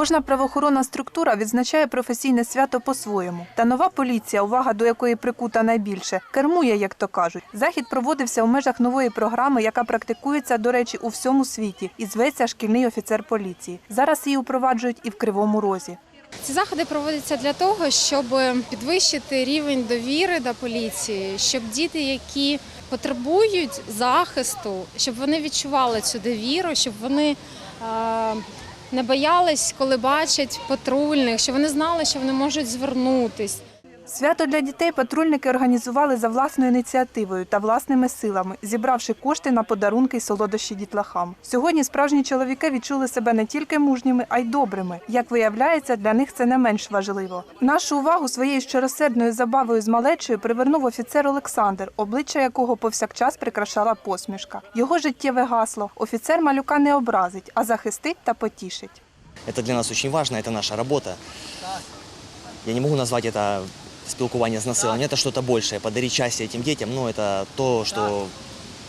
Кожна правоохоронна структура відзначає професійне свято по-своєму. Та нова поліція, увага до якої прикута найбільше, кермує, як то кажуть. Захід проводився у межах нової програми, яка практикується, до речі, у всьому світі, і зветься шкільний офіцер поліції. Зараз її впроваджують і в Кривому Розі. Ці заходи проводяться для того, щоб підвищити рівень довіри до поліції, щоб діти, які потребують захисту, щоб вони відчували цю довіру, щоб вони е, не боялись, коли бачать патрульних, що вони знали, що вони можуть звернутись. Свято для дітей патрульники організували за власною ініціативою та власними силами, зібравши кошти на подарунки й солодощі дітлахам. Сьогодні справжні чоловіки відчули себе не тільки мужніми, а й добрими. Як виявляється, для них це не менш важливо. Нашу увагу своєю щиросердною забавою з малечою привернув офіцер Олександр, обличчя якого повсякчас прикрашала посмішка. Його життєве гасло офіцер малюка не образить, а захистить та потішить. Это для нас очень важно, это наша работа. Я не могу назвать это спілкування з населением. Это что-то большее. Подарить счастье этим детям, ну, это то, что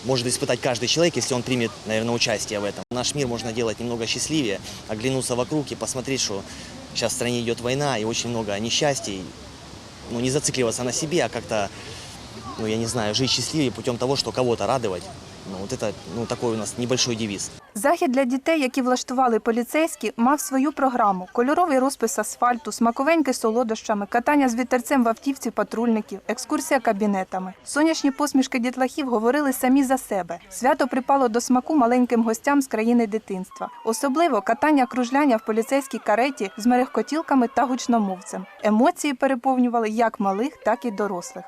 может испытать каждый человек, если он примет, наверное, участие в этом. Наш мир можно делать немного счастливее, оглянуться вокруг и посмотреть, что сейчас в стране идет война и очень много несчастий. Ну, не зацикливаться на себе, а как-то, ну, я не знаю, жить счастливее путем того, что кого-то радовать. Ну, вот это, ну, такой у нас небольшой девиз. Захід для дітей, які влаштували поліцейські, мав свою програму: кольоровий розпис асфальту, смаковеньки з солодощами, катання з вітерцем в автівці патрульників, екскурсія кабінетами. Сонячні посмішки дітлахів говорили самі за себе. Свято припало до смаку маленьким гостям з країни дитинства. Особливо катання кружляння в поліцейській кареті з мерехкотілками та гучномовцем. Емоції переповнювали як малих, так і дорослих.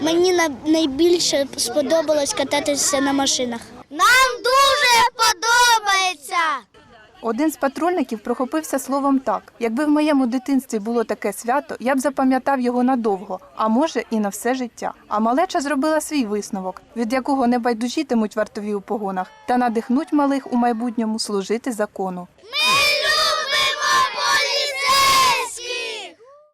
Мені на- найбільше сподобалось кататися на машинах. Нам дуже подобається. Один з патрульників прохопився словом так: якби в моєму дитинстві було таке свято, я б запам'ятав його надовго, а може і на все життя. А малеча зробила свій висновок, від якого не байдужітимуть вартові у погонах та надихнуть малих у майбутньому служити закону. Ми